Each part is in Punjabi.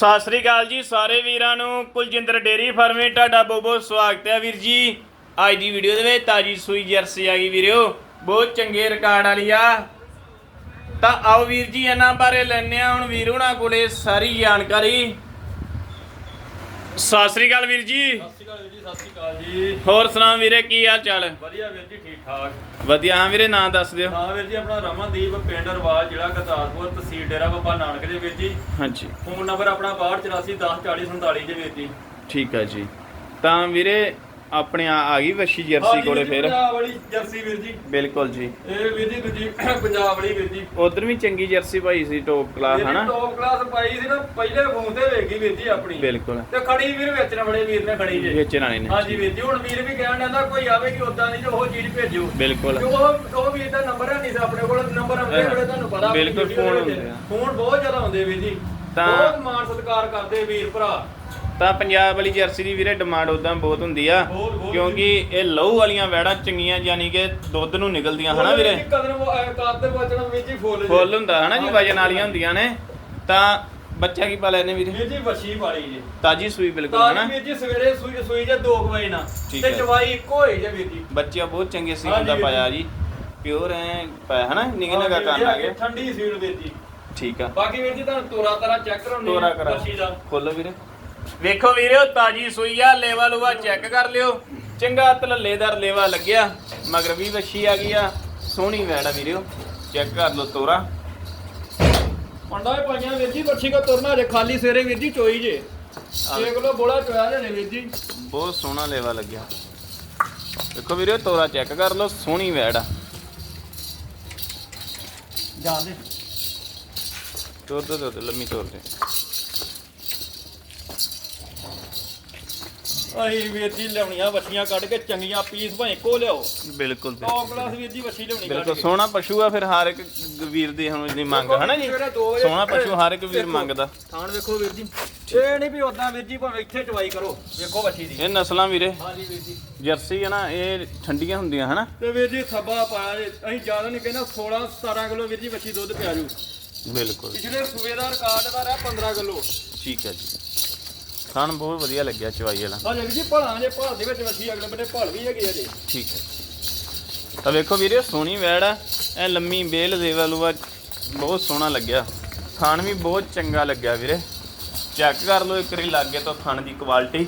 ਸਤਿ ਸ੍ਰੀ ਅਕਾਲ ਜੀ ਸਾਰੇ ਵੀਰਾਂ ਨੂੰ। ਕੁਲਜਿੰਦਰ ਡੇਰੀ ਫਾਰਮੇ, ਤੁਹਾਡਾ ਬਹੁਤ ਬਹੁਤ ਸਵਾਗਤ ਹੈ ਵੀਰ ਜੀ। ਅੱਜ ਦੀ ਵੀਡੀਓ ਦੇ ਵਿੱਚ ਤਾਜੀ ਸੂਈ ਜਰਸੀ ਆ ਗਈ ਵੀਰਿਓ। ਬਹੁਤ ਚੰਗੇ ਰਿਕਾਰਡ ਵਾਲੀ ਆ। ਤਾਂ ਆਓ ਵੀਰ ਜੀ, ਇਹਨਾਂ ਬਾਰੇ ਲੈਣੇ ਆ ਹੁਣ ਵੀਰ ਹੁਣਾਂ ਕੋਲੇ ਸਾਰੀ ਜਾਣਕਾਰੀ। ਸਤਿ ਸ੍ਰੀ ਅਕਾਲ ਵੀਰ ਜੀ। ਸਤਿ ਸ਼੍ਰੀ ਅਕਾਲ ਜੀ ਸਤਿ ਸ਼੍ਰੀ ਅਕਾਲ ਜੀ। ਹੋਰ ਸੁਣਾ ਵੀਰੇ ਕੀ ਹਾਲ ਚਾਲ? ਵਧੀਆ ਵੀਰ ਜੀ ਠੀਕ ਠਾਕ। ਵਧੀਆ ਹਾਂ ਵੀਰੇ ਨਾਂ ਦੱਸ ਦਿਓ। ਹਾਂ ਵੀਰ ਜੀ ਆਪਣਾ ਰਮਨਦੀਪ ਪਿੰਡ ਰਵਾਲ ਜ਼ਿਲ੍ਹਾ ਕਰਤਾਰਪੁਰ ਤਹਿਸੀਲ ਡੇਰਾ ਬਾਬਾ ਨਾਨਕ ਦੇ ਵੀਰ ਜੀ। ਹਾਂਜੀ। ਫੋਨ ਨੰਬਰ ਆਪਣਾ 6284104047 ਦੇ ਵੀਰ ਜੀ। ਠੀਕ ਹੈ ਜੀ। ਤਾਂ ਵੀਰੇ ਆਪਣੇ ਆ ਆ ਗਈ ਵੱਛੀ ਜਰਸੀ ਕੋਲੇ ਜੀ, ਫਿਰ? ਪੰਜਾਬ ਵਾਲੀ ਜਰਸੀ ਵੀਰ ਜੀ। ਬਿਲਕੁਲ ਜੀ। ਇਹ ਵੀਰ ਜੀ ਦੂਜੀ ਪੰਜਾਬ ਵਾਲੀ ਵੀਰ ਜੀ। ਉਧਰ ਵੀ ਚੰਗੀ ਜਰਸੀ ਭਾਈ ਸੀ ਟੋਪ ਕਲਾਸ ਹਨਾ? ਟੌਪ ਕਲਾਸ ਪਾਈ ਸੀ ਨਾ ਪਹਿਲੇ ਫੋਨ ਤੇ ਵੇਖੀ ਵੀਰ ਜੀ ਆਪਣੀ। ਬਿਲਕੁਲ। ਤੇ ਖੜੀ ਵੀਰ ਵੇਚਣ ਵਾਲੇ ਵੀਰ ਨੇ ਖੜੀ ਜੇ। ਵੇਚਣ ਵਾਲੇ ਨੇ। ਹਾਂਜੀ ਵੀਰ ਜੀ ਹੁਣ ਵੀਰ ਵੀ ਕਹਿਣ ਦਿੰਦਾ ਕੋਈ ਆਵੇ ਕਿ ਉਦਾਂ ਨਹੀਂ ਤੇ ਉਹ ਚੀਜ਼ ਭੇਜੋ। ਬਿਲਕੁਲ। ਉਹ ਉਹ ਵੀਰ ਦਾ ਨੰਬਰ ਹੈ ਨਹੀਂ ਸੀ ਆਪਣੇ ਕੋਲ ਨੰਬਰ ਆਉਂਦੇ ਬੜੇ ਤੁਹਾਨੂੰ ਪਤਾ। ਆਪਣੀ ਬਿਲਕੁਲ ਫੋਨ। ਹੁੰਦੇ ਆ। ਫੋਨ ਬਹੁਤ ਜ਼ਿਆਦਾ ਹੁੰਦੇ ਵੀਰ ਜੀ। ਤਾਂ- ਬਹੁਤ ਮਾਣ ਸਤਿਕਾਰ ਕਰਦੇ ਵੀਰ ਭਰਾ। ਤਾਂ ਪੰਜਾਬ ਵਾਲੀ ਜਰਸੀ ਦੀ ਵੀਰੇ ਡਿਮਾਂਡ ਉਦਾਂ ਬਹੁਤ ਹੁੰਦੀ ਆ ਕਿਉਂਕਿ ਇਹ ਲਹੂ ਵਾਲੀਆਂ ਵੈੜਾਂ ਚੰਗੀਆਂ ਯਾਨੀ ਕਿ ਦੁੱਧ ਨੂੰ ਨਿਕਲਦੀਆਂ ਹਨਾ ਵੀਰੇ? ਕਦਰ ਹੀ ਫੁੱਲ ਹੁੰਦਾ ਹਨਾ ਜੀ ਵਜਨ ਵਾਲੀਆਂ ਹੁੰਦੀਆਂ ਨੇ। ਤਾਂ ਬੱਚਾ ਕੀ ਪਾ ਲੈਨੇ ਵੀਰੇ? ਵੀਰ ਜੀ ਵਸ਼ੀ ਵਾਲੀ ਜੀ। ਤਾਜੀ ਸੂਈ ਬਿਲਕੁਲ ਤਾਂ ਹਨਾ? ਵੀਰ ਜੀ ਸਵੇਰੇ ਸੂਈ ਸੂਈ ਜੇ 2 ਵਜੇ ਨਾ ਤੇ ਹੈ। ਚਵਾਈ ਇੱਕੋ ਹੋਈ ਜੇ ਵੀਰ ਜੀ। ਬੱਚਾ ਬਹੁਤ ਚੰਗੇ ਸੀ ਹੁੰਦਾ ਪਾਇਆ ਜੀ। ਪਿਓਰ ਐ ਪਾਇਆ ਹਨਾ? ਹਾਂ ਨਿੱਕਾ ਵੀਰ ਕੰਨ ਆ ਗਏ। ਠੰਡੀ ਸੀਲ ਜੀ। ਠੀਕ ਆ। ਬਾਕੀ ਵੀਰ ਜੀ ਤੁਹਾਨੂੰ ਤੋਰਾ ਤਾਰਾ ਚੈੱਕ ਕਰਾਉਣੀ ਤੋਰਾ ਕਰਾ। ਖੋਲੋ ਵੀਰੇ। ਵੇਖੋ ਵੀਰੇ ਤਾਜੀ ਸੂਈ ਆ ਲੇਵਾ ਲੂਆ ਚੈੱਕ ਕਰ ਲਿਓ। ਚੰਗਾ ਤਲੱਲੇਦਾਰ ਲੇਵਾ ਲੱਗਿਆ ਮਗਰ ਵੀ ਵੱਛੀ ਆ ਗਈ ਆ। ਸੋਹਣੀ ਵੈੜ ਆ ਵੀਰਿਓ ਚੈੱਕ ਕਰ ਲਓ ਤੋਰਾ। ਪੰਡਾ ਹੀ ਪਾਈਆਂ ਵੀਰ ਜੀ ਬੱਚੀ ਕੋ ਤੁਰਨਾ ਜੇ ਖਾਲੀ ਸਵੇਰੇ ਵੀਰ ਜੀ ਚੋਈ ਜੇ। 6 ਕਿਲੋ ਬੋਲਾ ਚੋਇਆ ਜੇ ਵੀਰ ਜੀ। ਬਹੁਤ ਸੋਹਣਾ ਲੇਵਾ ਲੱਗਿਆ। ਵੇਖੋ ਵੀਰੇ ਤੋਰਾ ਚੈੱਕ ਕਰ ਲਓ ਸੋਹਣੀ ਵੈੜ ਆ। ਜਾਣ ਦੇ। ਤੋਰ ਦੋ ਤੋਰ ਲੰਮੀ ਤੋਰ ਦੇ। ਅਸੀਂ ਵੀਰ ਜੀ ਲਿਆਉਣੀਆਂ ਵੱਛੀਆਂ ਕੱਢ ਕੇ ਚੰਗੀਆਂ ਪੀਸ ਭਾਵੇਂ ਕੋ ਲਿਆਓ। ਬਿਲਕੁਲ ਟੌਪ ਕਲਾਸ ਵੀਰ ਜੀ ਵੱਛੀ ਲਿਆਉਣੀ ਕੱਢ ਬਿਲਕੁਲ ਕੇ। ਸੋਹਣਾ ਪਸ਼ੂ ਆ ਫਿਰ ਹਰ ਇੱਕ ਵੀਰ ਦੀ ਹੁਣ ਦੀ ਮੰਗ ਹਨਾ ਜੀ? ਸਵੇਰੇ ਦੋ ਵਜੇ ਸੋਹਣਾ ਪਸ਼ੂ ਹਰ ਇੱਕ ਵੀਰ ਦੇਖੋ, ਮੰਗਦਾ। ਥਾਣ ਵੇਖੋ ਵੀਰ ਜੀ ਇਹ ਨਹੀਂ ਵੀ ਉਦਾਂ ਵੀਰ ਜੀ ਭਾਵੇਂ ਇੱਥੇ ਚਵਾਈ ਕਰੋ ਵੇਖੋ ਵੱਛੀ ਦੀ। ਇਹ ਨਸਲਾਂ ਵੀਰੇ ਹਾਂਜੀ ਵੀਰ ਜੀ। ਜਰਸੀ ਹੈ ਨਾ ਇਹ ਠੰਡੀਆਂ ਹੁੰਦੀਆਂ ਹਨਾ? ਤੇ ਵੀਰ ਜੀ ਥੱਬਾ ਪਾਇਆ ਜੇ ਅਸੀਂ ਜ਼ਿਆਦਾ ਨਹੀਂ ਕਹਿੰਦਾ 16 17 ਕਿਲੋ ਵੀਰ ਜੀ ਵੱਛੀ ਦੁੱਧ ਪਿਆ ਜੂ। ਬਿਲਕੁਲ। ਪਿਛਲੇ ਸੂਬੇ ਦਾ ਰਿਕਾਰਡ ਦਾ ਰਿਹਾ 15 ਕਿਲੋ। ਠੀਕ ਹੈ ਜੀ। ਖਾਣ ਬਹੁਤ ਵਧੀਆ ਲੱਗਿਆ ਚਵਾਈ ਵਾਲਾ। ਹਾਂ ਜੀ ਭਲਾਂ ਜੇ ਭਾਲ ਦੇ ਵਿੱਚ ਵੱਛੀ ਅਗਲੇ ਬੰਨੇ ਭਲ ਵੀ ਹੈਗੀ ਆ ਜੀ। ਠੀਕ ਹੈ। ਤਾਂ ਵੇਖੋ ਵੀਰੇ ਸੋਹਣੀ ਵੈੜ ਆ ਐ ਲੰਮੀ ਬੇਲ ਦੇਵਾ ਲੂਆ ਬਹੁਤ ਸੋਹਣਾ ਲੱਗਿਆ। ਖਾਣ ਵੀ ਬਹੁਤ ਚੰਗਾ ਲੱਗਿਆ ਵੀਰੇ। ਚੈੱਕ ਕਰ ਲਓ ਇੱਕ ਵਾਰੀ ਲਾਗੇ ਤੋਂ ਥਣ ਦੀ ਕੁਆਲਿਟੀ।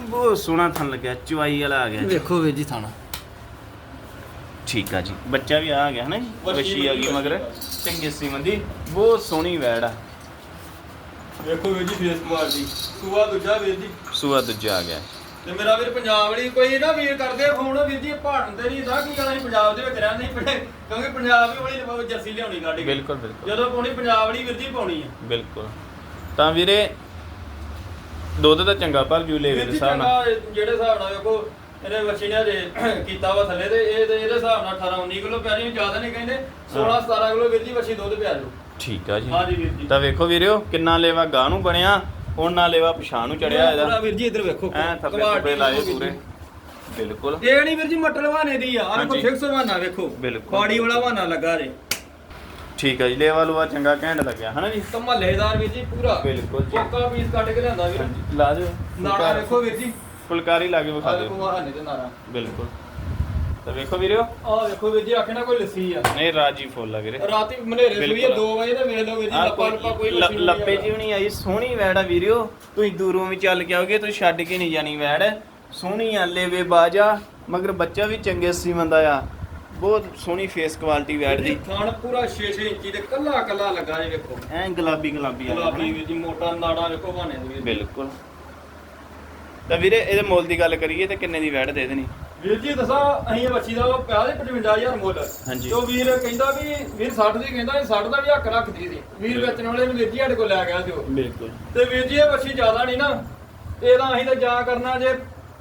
ਬਹੁਤ ਸੋਹਣਾ ਥਣ ਲੱਗਿਆ ਚਵਾਈ ਵਾਲਾ ਆ ਗਿਆ ਜੀ। ਵੇਖੋ ਵੀਰ ਜੀ ਥਾਣਾ। ਠੀਕ ਆ ਜੀ। ਬੱਚਾ ਵੀ ਆ ਗਿਆ ਹੈ ਨਾ ਜੀ ਵੱਛੀ ਆ ਗਈ। ਮਗਰ। ਚੰਗੀ ਸੀਮਨ ਦੀ। ਬਹੁਤ ਸੋਹਣੀ ਵੈੜ ਆ। ਵੇਖੋ ਵੀਰ ਜੀ ਫੇਸ ਕੁਆਲਿਟੀ ਸੂਆ ਦੂਜਾ ਵੀਰ ਜੀ। ਸੂਆ ਦੂਜਾ ਆ ਗਿਆ। ਤੇ ਮੇਰਾ ਵੀਰ ਪੰਜਾਬ ਵਾਲੀ ਕੋਈ ਨਾ ਵੀਰ ਕਰਦੇ ਫੋਨ ਵੀਰ ਜੀ ਭਾੜਨ ਦੇ ਨਹੀਂ ਦਾ ਕੀ ਗੱਲ ਅਸੀਂ ਪੰਜਾਬ ਦੇ ਵਿੱਚ ਰਹਿੰਦੇ ਨਹੀਂ ਕਿਉਂਕਿ ਪੰਜਾਬ ਵੀ ਵਾਲੀ ਜਰਸੀ ਲਿਆਉਣੀ ਕੱਢ ਕੇ। ਬਿਲਕੁਲ ਬਿਲਕੁਲ। ਜਦੋਂ ਪਾਉਣੀ ਪੰਜਾਬ ਵਾਲੀ ਵੀਰ ਜੀ ਪਾਉਣੀ ਆ। ਬਿਲਕੁਲ। ਤਾਂ ਵੀਰੇ ਦੁੱਧ ਦਾ ਚੰਗਾ ਪਰ ਜੂ ਲੈ ਵੀਰ ਹਿਸਾਬ ਨਾਲ। ਜਿਹੜੇ ਹਿਸਾਬ ਨਾਲ ਵੇਖੋ ਇਹਨੇ ਬੱਚੀ ਨੇ ਜੇ ਕੀਤਾ ਵਾ ਥੱਲੇ ਤੇ ਇਹ ਇਹਦੇ ਹਿਸਾਬ ਨਾਲ 18 19 ਕਿਲੋ ਪਿਆ ਜੀ ਜ਼ਿਆਦਾ ਨਹੀਂ ਕਹਿੰਦੇ 16 17 ਕਿਲੋ ਵੀਰ ਜੀ ਬੱਚੀ ਦੁੱਧ ਪਿਆ ਜੂ। ਠੀਕ ਆ ਜੀ। ਹਾਂਜੀ ਵੀਰ ਜੀ। ਤਾਂ ਵੇਖੋ ਵੀਰਿਓ ਕਿੰਨਾ ਲੇਵਾ ਗਾਂ ਨੂੰ ਬਣਿਆ ਉਹਨਾਂ ਲੇਵਾ ਪਛਾਣ ਨੂੰ ਚੜਿਆ ਪੂਰਾ ਇਹਦਾ ਵੀਰ ਜੀ ਇੱਧਰ ਵੇਖੋ ਐ ਕੁਆਲਿਟੀ ਥੱਪੇ ਲਾਏ ਪੂਰੇ। ਬਿਲਕੁਲ। ਇਹ ਨਹੀਂ ਵੀਰ ਜੀ ਮਟਰ ਵਾਨੇ ਦੀ ਆ ਆਹ ਹਾਂਜੀ। ਕੋ ਫਿਕਸ ਵਾਨਾ ਵੇਖੋ। ਬਿਲਕੁਲ। ਬਾੜੀ ਵਾਲਾ ਵਾਨਾ ਲੱਗਾ ਜੇ। ਠੀਕ ਆ ਜੀ ਲੇਵਾ ਲੂਆ ਚੰਗਾ ਘੈਂਟ ਲੱਗਿਆ ਹਨਾ ਜੀ? ਤਾਂ ਮਹੱਲੇਦਾਰ ਵੀਰ ਜੀ ਪੂਰਾ। ਬਿਲਕੁਲ ਜੀ। ਪੱਕਾ ਪੀਸ ਕੱਢ ਕੇ ਲਿਆਂਦਾ ਵੀਰ। ਹਾਂਜੀ ਲਾ ਦਿਓ। ਨਾੜਾ ਵੇਖੋ ਵੀਰ ਜੀ। ਫੁਲਕਾਰੀ ਲਾ ਕੇ ਵਿਖਾ ਆਹ ਦਿਓ। ਵੇਖੋ ਵਾਹਨੇ ਤੇ ਨਾੜਾ। ਬਿਲਕੁਲ। ਤਾਂ ਵੇਖੋ ਵੀਰਿਓ ਆਹ ਵੇਖੋ ਵੀਰ ਜੀ ਆਖੇ ਨਾ ਕੋਈ ਲੱਸੀ ਆ। ਨਹੀਂ ਰਾਜੀ ਫੁੱਲ ਆ ਵੀਰੇ। ਰਾਤੀ ਮਨੇਰੇ ਸੂਈ ਬਿਲਕੁਲ। 2 ਵਜੇ ਤੇ ਵੇਖ ਲਓ ਵੀਰ ਜੀ ਆਹ ਲੱਪਾ ਲੱਪਾ ਕੋਈ ਲੱਸੀ ਨਹੀਂ ਲੱਪੇ। ਜੀ ਵੀ ਨਹੀਂ ਆਈ ਸੋਹਣੀ ਵੈੜ ਆ ਵੀਰਿਓ ਤੁਸੀਂ ਦੂਰੋਂ ਵੀ ਚੱਲ ਕੇ ਆਓਗੇ ਤੁਸੀਂ ਛੱਡ ਕੇ ਨਹੀਂ ਜਾਣੀ ਵੈੜ। ਸੋਹਣੀ ਆ ਲੇਵੇ ਬਾਜਾ ਮਗਰ ਬੱਚਾ ਵੀ ਚੰਗੇ ਸੀਮਨ ਦਾ ਆ। ਬਹੁਤ ਸੋਹਣੀ ਫੇਸ ਕੁਆਲਿਟੀ ਵੈੜ ਦੀ ਥਣ ਪੂਰਾ 6-6 ਇੰਚੀ ਦੇ ਕੱਲਾ ਕੱਲਾ ਲੱਗਾ ਜੀ ਵੇਖੋ। ਐ ਗੁਲਾਬੀ ਗੁਲਾਬੀ ਆ। ਗੁਲਾਬੀ ਵੀਰ ਜੀ ਮੋਟਾ ਨਾੜਾ ਵੇਖੋ ਵਾਹਨੇ ਦੇ ਵੀਰ ਬਿਲਕੁਲ। ਤਾਂ ਵੀਰੇ ਇਹਦੇ ਮੁੱਲ ਦੀ ਗੱਲ ਕਰੀਏ ਤੇ ਕਿੰਨੇ ਦੀ ਵੈੜ ਦੇ ਦੇਣੀ? ਵੀਰ ਜੀ ਦੱਸਾਂ ਅਸੀਂ ਇਹ ਬੱਚੀ ਦਾ ਪਿਆ ਦੇ 55000 ਮੁੱਲ। ਹਾਂਜੀ। ਤੇ ਉਹ ਵੀਰ ਕਹਿੰਦਾ ਵੀ ਵੀਰ 60 ਦੀ ਕਹਿੰਦਾ 60 ਦਾ ਵੀ ਹੱਕ ਰੱਖਦੀ ਸੀ। ਵੀਰ ਵੇਚਣ ਵਾਲੇ ਨੂੰ ਵੀਰ ਜੀ ਸਾਡੇ ਕੋਲ ਲੈ ਗਿਆ ਦਿਓ ਬਿਲਕੁਲ। ਤੇ ਵੀਰ ਜੀ ਇਹ ਬੱਚੀ ਜ਼ਿਆਦਾ ਨਹੀਂ ਨਾ। ਇਹਦਾ ਅਸੀਂ ਤਾਂ ਜਾ ਕਰਨਾ ਜੇ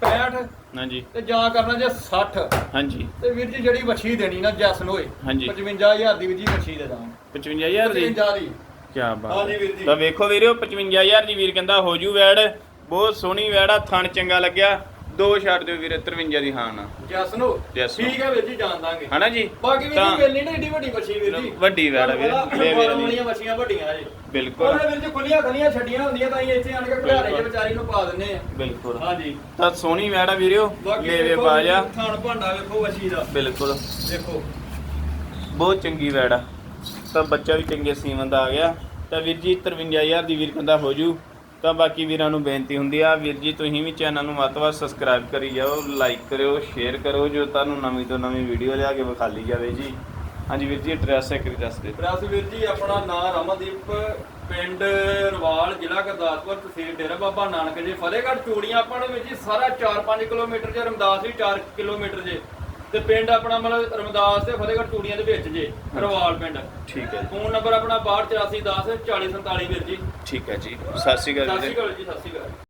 65 ਹਾਂਜੀ। ਤੇ ਜਾਂ ਕਰਨਾ ਜੇ 60 ਹਾਂਜੀ। ਤੇ ਵੀਰ ਜੀ ਜਿਹੜੀ ਵੱਛੀ ਦੇਣੀ ਨਾ ਜੈਸਨ ਹੋਏ ਹਾਂਜੀ। 55000 ਦੀ ਵੀਰ ਜੀ ਵੱਛੀ ਦੇ ਦਾਂ 55000 ਦੀ? 55 ਦੀ। ਕੀ ਬਾਤ। ਹਾਂਜੀ ਹੈ। ਵੀਰ ਜੀ। ਤਾਂ ਵੇਖੋ ਵੀਰਿਓ 55000 ਦੀ ਵੀਰ ਕਹਿੰਦਾ ਹੋ ਜੂ ਵੈੜ। ਬਹੁਤ ਸੋਹਣੀ ਵੈੜ ਆ ਥਣ ਚੰਗਾ ਲੱਗਿਆ। ਦੋ ਛੱਡ ਦਿਓ ਵੀਰੇ 53 ਦੀ ਹਾਂ ਨਾ ਜਸ ਨੂੰ Yes ਨੂੰ। ਠੀਕ ਹੈ ਵੀਰ ਜੀ ਜਾਣ ਦਾਂਗੇ। ਹਨਾ ਜੀ? ਬਾਕੀ ਵੀਰ ਤਾਂ ਜੀ ਮਿਲਣੀ ਨਹੀਂ ਏਡੀ ਵੱਡੀ ਬੱਚੀ ਵੀਰ ਜੀ। ਵੱਡੀ ਵੈੜ ਆ ਵੀਰ, ਲੈ ਵੀਰ ਜੀ। ਵਾਲੀਆਂ ਬੱਚੀਆਂ ਵੱਡੀਆਂ ਜੀ ਬਿਲਕੁਲ। ਉਹਨੇ ਵੀਰ ਜੀ ਖੁੱਲੀਆਂ ਖਲੀਆਂ ਛੱਡੀਆਂ ਹੁੰਦੀਆਂ ਤਾਂ ਅਸੀਂ ਇੱਥੇ ਆਣ ਕੇ ਭਿਆਰੇ ਚ ਵਿਚਾਰੀ ਨੂੰ ਪਾ ਦਿੰਨੇ ਆ। ਬਿਲਕੁਲ। ਹਾਂਜੀ। ਤਾਂ ਸੋਹਣੀ ਵੈੜ ਆ ਵੀਰਿਓ ਬਾਕੀ ਲੈ ਵੇ ਵੇਖੋ ਬਾਜਾ ਥਣ ਭਾਂਡਾ ਵੇਖੋ ਬੱਚੀ ਦਾ। ਬਿਲਕੁਲ। ਦੇਖੋ। ਬਹੁਤ ਚੰਗੀ ਵੈੜ ਆ। ਤਾਂ ਬੱਚਾ ਵੀ ਚੰਗੇ ਸੀਮਨ ਦਾ ਆ ਗਿਆ। ਤਾਂ ਵੀਰ ਜੀ 53000 ਦੀ ਵੀਰ ਕਹਿੰਦਾ ਹੋ ਜੂ। ਤਾਂ ਬਾਕੀ ਵੀਰਾਂ ਨੂੰ ਬੇਨਤੀ ਹੁੰਦੀ ਆ, ਵੀਰ ਜੀ, ਤੁਸੀਂ ਵੀ ਚੈਨਲ ਨੂੰ ਵੱਧ ਤੋਂ ਵੱਧ ਸਬਸਕ੍ਰਾਈਬ ਕਰੀ ਜਾਓ ਲਾਈਕ ਕਰਿਓ ਸ਼ੇਅਰ ਕਰੋ ਜੋ ਤੁਹਾਨੂੰ ਨਵੀਂ ਤੋਂ ਨਵੀਂ ਵੀਡੀਓ ਲਿਆ ਕੇ ਵਿਖਾਲੀ ਜਾਵੇ ਜੀ। ਹਾਂਜੀ ਵੀਰ ਜੀ ਐਡਰੈਸ ਇੱਕ ਵਾਰੀ ਦੱਸ ਦਿਓ। ਪ੍ਰੈਸ ਵੀਰ ਜੀ, ਆਪਣਾ ਨਾਮ ਰਮਨਦੀਪ, ਪਿੰਡ ਰਵਾਲ, ਜ਼ਿਲ੍ਹਾ ਗੁਰਦਾਸਪੁਰ, ਤਹਿਸੀਲ ਡੇਰਾ ਬਾਬਾ ਨਾਨਕ ਜੀ, ਫਤਿਹਗੜ੍ਹ ਚੂੜੀਆਂ ਆਪਾਂ ਨੂੰ ਵੀਰ ਜੀ, ਸਾਰਾ 4-5 ਕਿਲੋਮੀਟਰ ਜੇ, ਰਮਦਾਸ ਵੀ 4 ਕਿਲੋਮੀਟਰ ਜੇ। ਤੇ ਪਿੰਡ ਆਪਣਾ ਮਤਲਬ ਰਮਦਾਸ ਤੇ ਫਤਿਹਗੜ੍ਹ ਚੂੜੀਆਂ ਦੇ ਵਿੱਚ ਜੇ ਰਵਾਲ ਪਿੰਡ। ਠੀਕ ਹੈ ਫੋਨ ਨੰਬਰ ਆਪਣਾ 628410 4047 ਵੀਰ ਜੀ। ਠੀਕ ਹੈ ਜੀ। ਸਤਿ ਸ਼੍ਰੀ ਅਕਾਲ ਸਤਿ ਵੀਰੇ। ਸ਼੍ਰੀ ਅਕਾਲ ਜੀ ਸਤਿ ਸ਼੍ਰੀ ਅਕਾਲ।